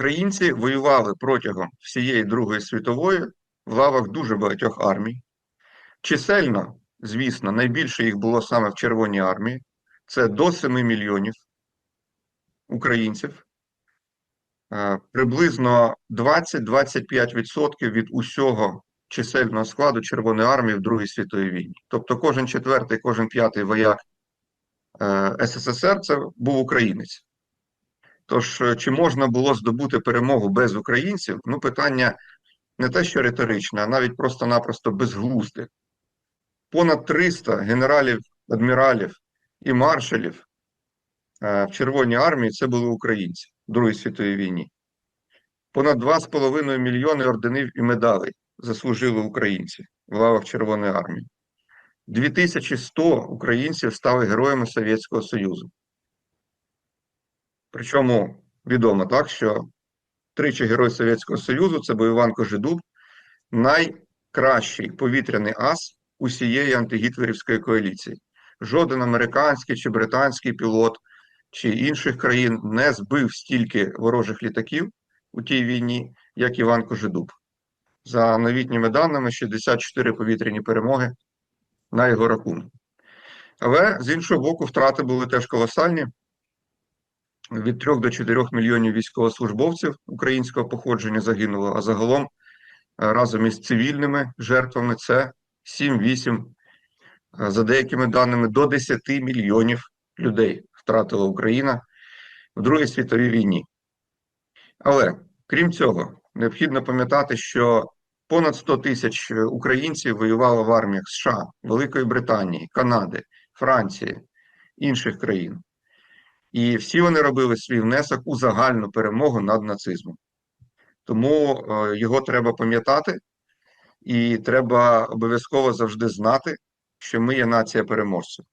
Українці воювали протягом всієї Другої світової в лавах дуже багатьох армій. Чисельно, звісно, найбільше їх було саме в Червоній армії. Це до 7 мільйонів українців. Е, Приблизно 20-25% від усього чисельного складу Червоної армії в Другій світовій війні. Тобто кожен четвертий, кожен п'ятий вояк е, СССР це був українець. Тож, е, чи можна було здобути перемогу без українців? Ну, питання не те, що риторичне, а навіть просто-напросто безглузде. Понад 300 генералів, адміралів і маршалів е, в Червоній армії це були українці в Другій світовій війні. Понад 2,5 мільйони орденів і медалей заслужили українці в лавах Червоної армії. 2100 українців стали героями Совєтського Союзу. Причому відомо так, що тричі Герой Совєтського Союзу це був Іван Кожедуб, найкращий повітряний ас усієї антигітлерівської коаліції. Жоден американський чи британський пілот чи інших країн не збив стільки ворожих літаків у тій війні, як Іван Кожедуб. За новітніми даними, 64 повітряні перемоги на його рахунку. Але з іншого боку, втрати були теж колосальні. Від 3 до 4 мільйонів військовослужбовців українського походження загинуло, а загалом е, разом із цивільними жертвами це 7-8, е, за деякими даними, до 10 мільйонів людей втратила Україна в Другій світовій війні. Але крім цього, необхідно пам'ятати, що понад 100 тисяч українців воювало в арміях США, Великої Британії, Канади, Франції, інших країн. І всі вони робили свій внесок у загальну перемогу над нацизмом. Тому е, його треба пам'ятати, і треба обов'язково завжди знати, що ми є нація переможців.